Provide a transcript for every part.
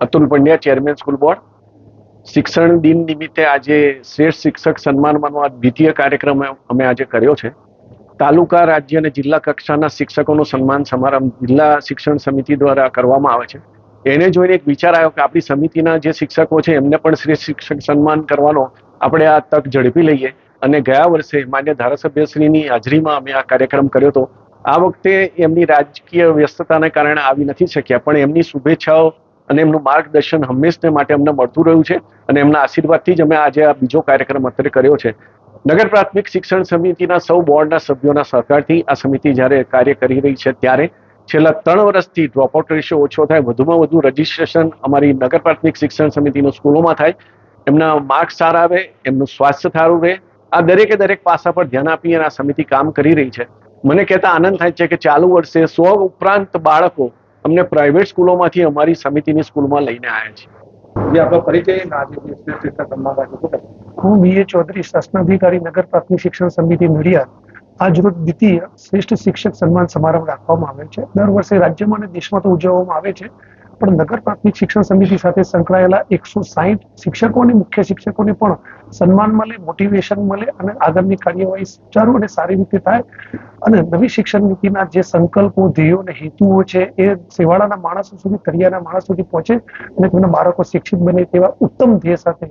Atul Pandya chairman school board શિક્ષણ દિન નિમિત્તે આજે શ્રેષ્ઠ શિક્ષક સન્માનવાનો આ દ્વિતીય કાર્યક્રમ અમે આજે કર્યો છે. તાલુકા, રાજ્ય અને જિલ્લા કક્ષાના શિક્ષકોનો સન્માન સમારંભ જિલ્લા શિક્ષણ સમિતિ દ્વારા કરવામાં આવે છે. એને જોઈને એક વિચાર આવ્યો કે આપણી સમિતિના જે શિક્ષકો છે, એમને પણ શ્રેષ્ઠ શિક્ષક સન્માન કરવાનો આપણે આ તક ઝડપી લઈએ. અને ગયા વર્ષે માન્ય ધારાસભ્યશ્રીની હાજરીમાં અમે આ કાર્યક્રમ કર્યો હતો. આ વખતે એમની રાજકીય વ્યસ્તતાને કારણે આવી નથી શક્યા, પણ એમની શુભેચ્છાઓ અને એમનું માર્ગદર્શન હંમેશને માટે અમને મળતું રહ્યું છે અને એમના આશીર્વાદથી જ અમે આજે આ બીજો કાર્યક્રમ અત્યારે કર્યો છે. નગર પ્રાથમિક શિક્ષણ સમિતિના સૌ બોર્ડના સભ્યોના સહકારથી આ સમિતિ જ્યારે કાર્ય કરી રહી છે ત્યારે છેલ્લા ત્રણ વર્ષથી ડ્રોપઆઉટ રેશિયો ઓછો થાય, વધુમાં વધુ રજીસ્ટ્રેશન અમારી નગર પ્રાથમિક શિક્ષણ સમિતિની સ્કૂલોમાં થાય, એમના માર્ક્સ સારા આવે, એમનું સ્વાસ્થ્ય સારું રહે, આ દરેકે દરેક પાસા પર ધ્યાન આપી અને આ સમિતિ કામ કરી રહી છે. મને કહેતા આનંદ થાય છે કે ચાલુ વર્ષે સો ઉપરાંત બાળકો અમને પ્રાઇવેટ સ્કૂલોમાંથી અમારી સમિતિની સ્કૂલમાં લઈને આવ્યા છે. હું બી. એ. બીએ ચૌધરી શાસનાધિકારી નગર પ્રાથમિક શિક્ષણ સમિતિ નડિયાદ. આજરોજ દ્વિતીય શ્રેષ્ઠ શિક્ષક સન્માન સમારંભ રાખવામાં આવે છે. દર વર્ષે રાજ્યમાં અને દેશમાં તો ઉજવવામાં આવે છે. પણ નગર પ્રાથમિક શિક્ષણ સમિતિ સાથે સંકળાયેલા એકસો સાહીઠ શિક્ષકો અને મુખ્ય શિક્ષકોને પણ સન્માન મળે મોટિવેશન મળે અને આગળની કાર્યવાહી સુચારુ અને સારી રીતે થાય. અને નવી શિક્ષણ નીતિના જે સંકલ્પો, ધ્યેયો અને હેતુઓ છે એ સેવાળાના માણસો સુધી, તળિયાના માણસ સુધી પહોંચે અને તેમના બાળકો શિક્ષિત બને તેવા ઉત્તમ ધ્યેય સાથે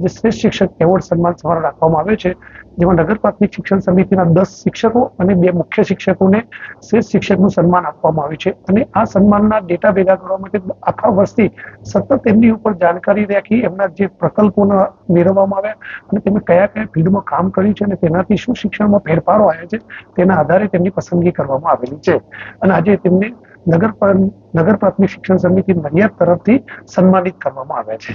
જે શ્રેષ્ઠ શિક્ષક એવોર્ડ સન્માન સમારોહ રાખવામાં આવ્યો છે, જેમાં નગર પ્રાથમિક શિક્ષણ સમિતિના દસ શિક્ષકો અને બે મુખ્ય શિક્ષકોને શ્રેષ્ઠ શિક્ષકનું સન્માન આપવામાં આવ્યું છે. અને આ સન્માનના ડેટા ભેગા કરવા માટે આખા વર્ષથી સતત એમની ઉપર જાણકારી રાખી એમના જે પ્રકલ્પોના મેળવવામાં આવ્યા અને તેમણે કયા કયા ફિલ્ડમાં કામ કર્યું છે અને તેનાથી શું શિક્ષણમાં ફેરફારો આવ્યા છે, તેના આધારે તેમની પસંદગી કરવામાં આવેલી છે. અને આજે તેમને નગર નગર પ્રાથમિક શિક્ષણ સમિતિ નડિયાદ તરફથી સન્માનિત કરવામાં આવ્યા છે.